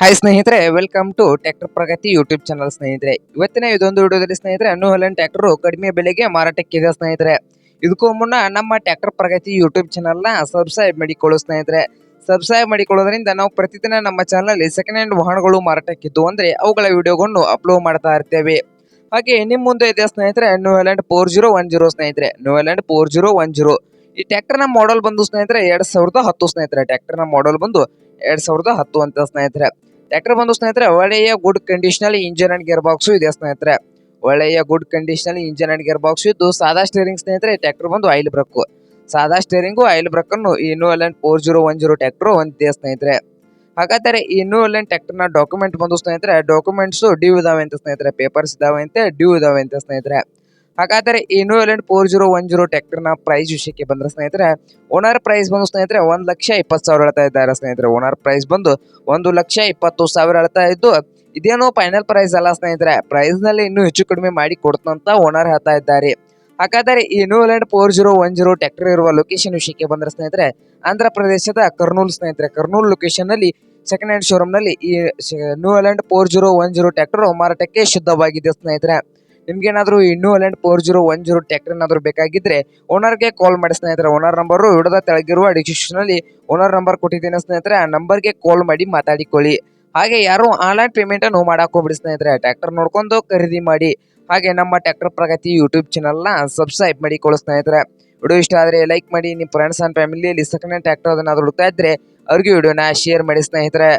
Hi ಸ್ನೇಹಿತರೆ welcome to tractor Pragati YouTube channel ಸ್ನೇಹಿತರೆ. ಇವತ್ತಿನ ಇದೊಂದು ವಿಡಿಯೋದಲ್ಲಿ, ಸ್ನೇಹಿತರೆ ನ್ಯೂ ಹಲೆಂಡ್ ಟ್ರ್ಯಾಕ್ಟರ್ ಕಡಿಮೆ ಬೆಲೆಗೆ ಮಾರಾಟಕ್ಕಿದೆ, ಸ್ನೇಹಿತರೆ. ಇದಕ್ಕೂ ಮುನ್ನ ನಮ್ಮ ಟ್ರ್ಯಾಕ್ಟರ್ ಪ್ರಗತಿ ಯೂಟ್ಯೂಬ್ ಚಾನಲ್ನ ಸಬ್ಸ್ಕ್ರೈಬ್ ಮಾಡಿಕೊಳ್ಳು, ಸ್ನೇಹಿತರೆ. ಸಬ್ಸ್ಕ್ರೈಬ್ ಮಾಡಿಕೊಳ್ಳೋದ್ರಿಂದ ನಾವು ಪ್ರತಿದಿನ ನಮ್ಮ ಚಾನಲ್ ಸೆಕೆಂಡ್ ಹ್ಯಾಂಡ್ ವಾಹನಗಳು ಮಾರಾಟಕ್ಕಿದ್ದು. ಅಂದರೆ ಅವುಗಳ ವಿಡಿಯೋಗಳನ್ನು ಅಪ್ಲೋಡ್ ಮಾಡ್ತಾ ಇರ್ತೇವೆ. ಹಾಗೆ ನಿಮ್ಮ ಮುಂದೆ ಇದೆ, ಸ್ನೇಹಿತರೆ New Holland four zero one zero ಸ್ನೇಹಿತರೆ. New Holland four zero one zero ಈ ಟ್ರ್ಯಾಕ್ಟರ್ನ ಮಾಡೆಲ್ ಬಂದು, ಸ್ನೇಹಿತರೆ, ಎರಡು ಸಾವಿರದ ಹತ್ತು, ಸ್ನೇಹಿತರೆ. ಟ್ರ್ಯಾಕ್ಟರ್ನ ಮಾಡೆಲ್ ಬಂದು ಎರಡು ಸಾವಿರದ ಹತ್ತು ಅಂತ, ಸ್ನೇಹಿತರೆ. ಟ್ರ್ಯಾಕ್ಟರ್ ಬಂದು ಸ್ನೇಹಿತರೆ, ಒಳ್ಳೆಯ good conditional engine and gear box ಇದೆ ಸ್ನೇಹಿತರೆ. ಒಳ್ಳೆಯ good conditional engine and gear box ಇದ್ದು ಸಾದಾ ಸ್ಟೇರಿಂಗ್ ಸ್ನೇಹಿತರೆ ಟ್ರ್ಯಾಕ್ಟರ್ ಬಂದು ಆಯಿಲ್ ಬ್ರಕ್ ಸಾದಾ ಸ್ಟೇರಿಂಗು ಆಯಿಲ್ ಬ್ರಕ್ ಅನ್ನು ಇನ್ನೂ four zero one zero tractor ಹೊಂದಿದೆ ಸ್ನೇಹಿತರೆ. ಹಾಗಾದರೆ ಇನ್ನೂ ನ್ಯೂ ಟ್ರ್ಯಾಕ್ಟರ್ನ ಡಾಕ್ಯುಮೆಂಟ್ ಬಂದು ಸ್ನೇಹಿತರೆ ಡಾಕ್ಯುಮೆಂಟ್ಸ್ ಡ್ಯೂ ಇದಾವೆ ಅಂತ ಸ್ನೇಹಿತರೆ ಪೇಪರ್ಸ್ ಇದಾವೆ ಅಂತ ಡ್ಯೂ ಇದಾವೆ ಅಂತ ಸ್ನೇಹಿತರೆ. ಹಾಗಾದರೆ ಈ Holland four zero one zero ಟ್ರ್ಯಾಕ್ಟರ್ನ ಪ್ರೈಸ್ ವಿಷಯಕ್ಕೆ ಬಂದ್ರೆ ಸ್ನೇಹಿತರೆ ಓನರ್ ಪ್ರೈಸ್ ಬಂದು ಸ್ನೇಹಿತರೆ ಒಂದ್ ಲಕ್ಷ ಇಪ್ಪತ್ತು ಸಾವಿರ ಹೇಳ್ತಾ ಇದ್ದಾರೆ ಸ್ನೇಹಿತರೆ. ಓನರ್ ಪ್ರೈಸ್ ಬಂದು ಒಂದು ಲಕ್ಷ ಇಪ್ಪತ್ತು ಸಾವಿರ ಹೇಳ್ತಾ ಇದ್ದು, ಇದೇನೋ ಫೈನಲ್ ಪ್ರೈಸ್ ಅಲ್ಲ ಸ್ನೇಹಿತರೆ. ಪ್ರೈಸ್ನಲ್ಲಿ ಇನ್ನೂ ಹೆಚ್ಚು ಕಡಿಮೆ ಮಾಡಿ ಕೊಡ್ತಂತ ಓನರ್ ಹೇಳ್ತಾ ಇದ್ದಾರೆ. ಹಾಗಾದರೆ ಈ new land four zero one zero tractor ಇರುವ ಲೊಕೇಶನ್ ವಿಷಯಕ್ಕೆ ಬಂದ್ರೆ ಸ್ನೇಹಿತರೆ, ಆಂಧ್ರ ಪ್ರದೇಶದ ಕರ್ನೂಲ್ ಸ್ನೇಹಿತರೆ. ಕರ್ನೂಲ್ ಲೊಕೇಶನ್ನಲ್ಲಿ ಸೆಕೆಂಡ್ ಹ್ಯಾಂಡ್ ಶೋರೂಮ್ನಲ್ಲಿ ಈ New Holland four zero one zero tractor ಮಾರಾಟಕ್ಕೆ ಶುದ್ಧವಾಗಿದೆ ಸ್ನೇಹಿತರೆ. ನಿಮ್ಗೇನಾದ್ರೂ ಇನ್ನೂ Holland four zero one zero tractor ಏನಾದ್ರು ಬೇಕಾಗಿದ್ರೆ ಓನರ್ಗೆ ಕಾಲ್ ಮಾಡಿ ಸ್ನೇಹಿತರೆ. ಓನರ್ ನಂಬರ್ ಹಿಡಿದ ತೆಳಗಿರುವ ಡಿಸ್ಕ್ರಿಪ್ಷನ್ ಅಲ್ಲಿ ಓನರ್ ನಂಬರ್ ಕೊಟ್ಟಿದ್ದೇನೆ ಸ್ನೇಹಿತರೆ. ಆ ನಂಬರ್ಗೆ ಕಾಲ್ ಮಾಡಿ ಮಾತಾಡಿಕೊಳ್ಳಿ. ಹಾಗೆ ಯಾರು ಆನ್ಲೈನ್ ಪೇಮೆಂಟ್ ಅನ್ನು ಮಾಡಕ್ ಹೋಗ್ಬಿಡಿ ಸ್ನೇಹಿತರೆ. ಟ್ಯಾಕ್ಟರ್ ನೋಡ್ಕೊಂಡು ಖರೀದಿ ಮಾಡಿ. ಹಾಗೆ ನಮ್ಮ ಟ್ಯಾಕ್ಟರ್ ಪ್ರಗತಿ ಯೂಟ್ಯೂಬ್ ಚಾನಲ್ನ ಸಬ್ಸ್ಕ್ರೈಬ್ ಮಾಡಿಕೊಳ್ಳಿ ಸ್ನೇಹಿತರೆ. ವಿಡಿಯೋ ಇಷ್ಟ ಆದರೆ ಲೈಕ್ ಮಾಡಿ. ನಿಮ್ಮ ಫ್ರೆಂಡ್ಸ್ ಅಂಡ್ ಫ್ಯಾಮಿಲಿಯಲ್ಲಿ ಸೆಕೆಂಡ್ ಹ್ಯಾಂಡ್ ಟ್ಯಾಕ್ಟರ್ ಅದನ್ನ ಹುಡುಕ್ತಾ ಇದ್ರೆ ಅವ್ರಿಗೆ ವಿಡಿಯೋನ ಶೇರ್ ಮಾಡಿ ಸ್ನೇಹಿತರೆ.